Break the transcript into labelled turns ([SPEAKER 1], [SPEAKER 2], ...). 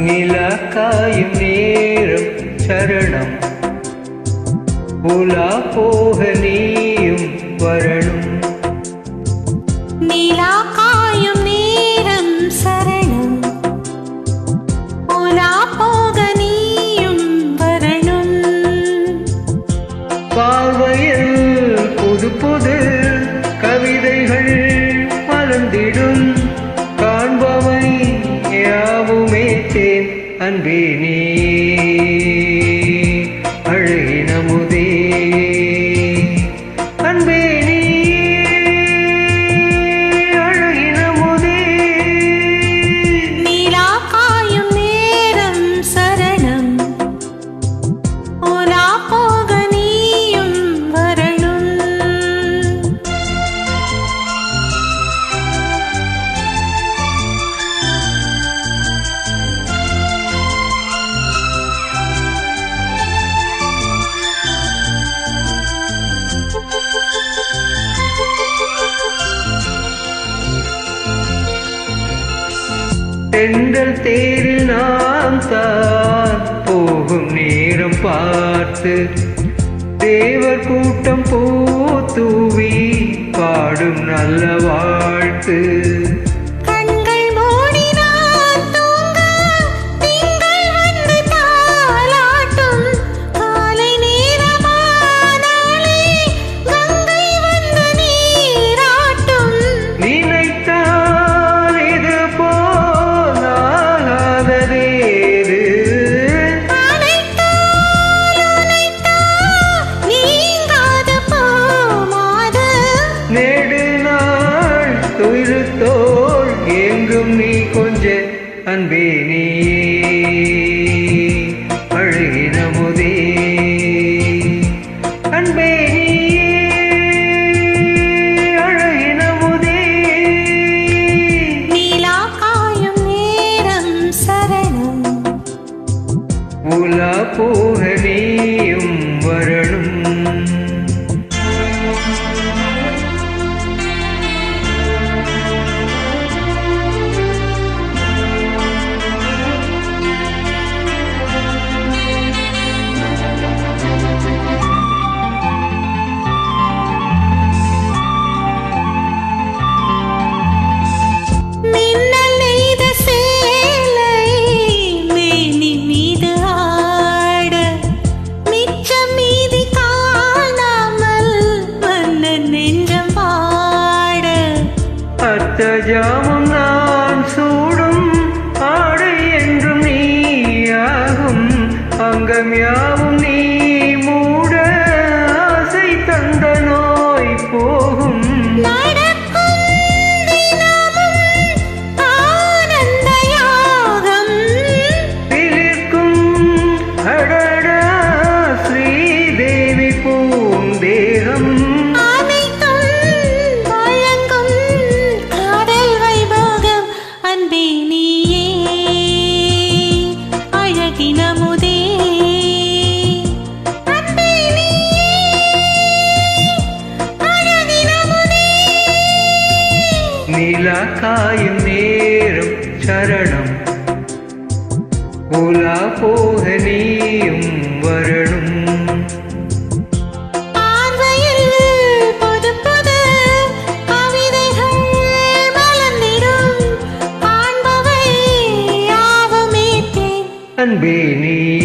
[SPEAKER 1] நிலக்காயும் நேரம் சரணம். உலா போக நீயும் வரணும்.
[SPEAKER 2] நிலா காயும் நேரம் சரணம். உலா போக நீயும் வரணும்.
[SPEAKER 1] பார்வையில் புது புது அன்பே நீ. செங்கல் தேரில் நாம் தான் போகும் நேரம் பார்த்து தேவர் கூட்டம் பூ தூவி பாடும் நல்ல அன்பே நீ அழகின முதே. அன்பே நீ அழகின முதே.
[SPEAKER 2] நீலா காயும் நேரம் சரணம்.
[SPEAKER 1] உலா போக நீயும் வரணும். அத்த நான் சூடும் ஆடை என்றும் நீயாகும் அங்கம் யாவும் நீ நிலா காயும் நேரம் சரணம். உலா போக நீயும் வரணும். அன்பே நீ